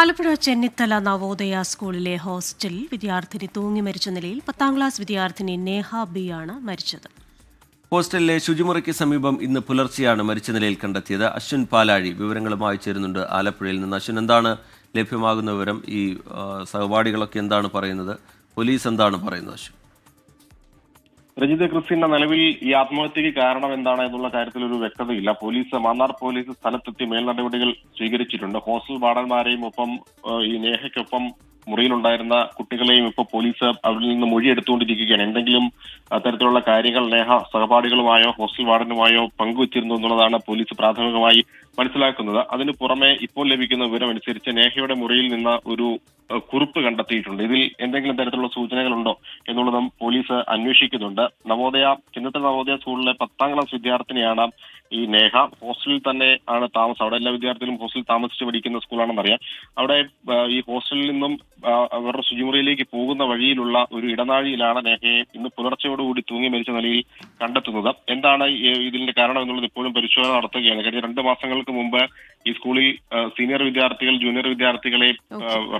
ആലപ്പുഴ ചെന്നിത്തല നവോദയ സ്കൂളിലെ ഹോസ്റ്റലിൽ വിദ്യാർത്ഥിനി തൂങ്ങി മരിച്ച നിലയിൽ പത്താം ക്ലാസ് വിദ്യാർത്ഥിനി നേഹ ബി ആണ് മരിച്ചത്. ഹോസ്റ്റലിലെ ശുചിമുറിക്ക് സമീപം ഇന്ന് പുലർച്ചെയാണ് മരിച്ച നിലയിൽ കണ്ടെത്തിയത്. അശ്വിൻ പാലാഴി വിവരങ്ങളുമായി ചേരുന്നുണ്ട് ആലപ്പുഴയിൽ നിന്ന്. അശ്വിൻ എന്താണ് ലഭ്യമാകുന്ന വിവരം? ഈ സഹപാഠികളൊക്കെ എന്താണ് പറയുന്നത്? പോലീസ് എന്താണ് പറയുന്നത് അശ്വിൻ? രജിത ക്രിസ്റ്റിന്റെ നിലവിൽ ഈ ആത്മഹത്യക്ക് കാരണം എന്താണ് എന്നുള്ള കാര്യത്തിൽ ഒരു വ്യക്തതയില്ല. പോലീസ് മാന്നാർ പോലീസ് സ്ഥലത്തെത്തി മേൽനടപടികൾ സ്വീകരിച്ചിട്ടുണ്ട്. ഹോസ്റ്റൽ വാർഡന്മാരെയും ഒപ്പം ഈ നേഹയ്ക്കൊപ്പം മുറിയിലുണ്ടായിരുന്ന കുട്ടികളെയും ഇപ്പോൾ പോലീസ് അവിടെ നിന്ന് മൊഴി എടുത്തുകൊണ്ടിരിക്കുകയാണ് എന്തെങ്കിലും അത്തരത്തിലുള്ള കാര്യങ്ങൾ നേഹ സഹപാഠികളുമായോ ഹോസ്റ്റൽ വാർഡനുമായോ പങ്കുവച്ചിരുന്നു എന്നുള്ളതാണ് പോലീസ് പ്രാഥമികമായി മനസ്സിലാക്കുന്നത്. അതിന് പുറമെ ഇപ്പോൾ ലഭിക്കുന്ന വിവരമനുസരിച്ച് നേഹയുടെ മുറിയിൽ നിന്ന് ഒരു കുറിപ്പ് കണ്ടെത്തിയിട്ടുണ്ട്. ഇതിൽ എന്തെങ്കിലും തരത്തിലുള്ള സൂചനകളുണ്ടോ എന്നുള്ളതും പോലീസ് അന്വേഷിക്കുന്നുണ്ട്. നവോദയ ചിന്നത്തല നവോദയ സ്കൂളിലെ പത്താം ക്ലാസ് വിദ്യാർത്ഥിനിയാണ് ഈ നേഹ. ഹോസ്റ്റലിൽ തന്നെ ആണ് താമസം. അവിടെ എല്ലാ വിദ്യാർത്ഥികളും ഹോസ്റ്റലിൽ താമസിച്ച് പഠിക്കുന്ന സ്കൂളാണെന്നറിയാം അവിടെ ഈ ഹോസ്റ്റലിൽ നിന്നും അവരുടെ ശുചിമുറിയിലേക്ക് പോകുന്ന വഴിയിലുള്ള ഒരു ഇടനാഴിയിലാണ് നേഹയെ ഇന്ന് പുലർച്ചയോടുകൂടി തൂങ്ങി മരിച്ച നിലയിൽ കണ്ടെത്തുന്നത്. എന്താണ് ഇതിന്റെ കാരണം എന്നുള്ളത് ഇപ്പോഴും പരിശോധന നടത്തുകയാണ്. കഴിഞ്ഞ രണ്ട് മാസങ്ങൾക്ക് മുമ്പ് ഈ സ്കൂളിൽ സീനിയർ വിദ്യാർത്ഥികൾ ജൂനിയർ വിദ്യാർത്ഥികളെ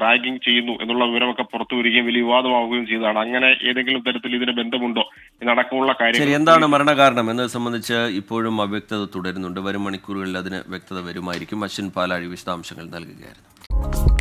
റാഗിംഗ് ചെയ്യുന്നു എന്നുള്ള വിവരമൊക്കെ പുറത്തു വരികയും വലിയ വിവാദമാവുകയും ചെയ്തതാണ്. അങ്ങനെ ഏതെങ്കിലും തരത്തിൽ ഇതിന് ബന്ധമുണ്ടോ എന്നടക്കമുള്ള കാര്യം കാര്യങ്ങൾ എന്താണ് മരണകാരണം എന്നത് സംബന്ധിച്ച് ഇപ്പോഴും അവ്യക്തത തുടരുന്നുണ്ട്. വരും മണിക്കൂറുകളിൽ അതിന് വ്യക്തത വരുമായിരിക്കും. അശ്വിൻ പാലാഴി വിശദാംശങ്ങൾ നൽകുകയായിരുന്നു.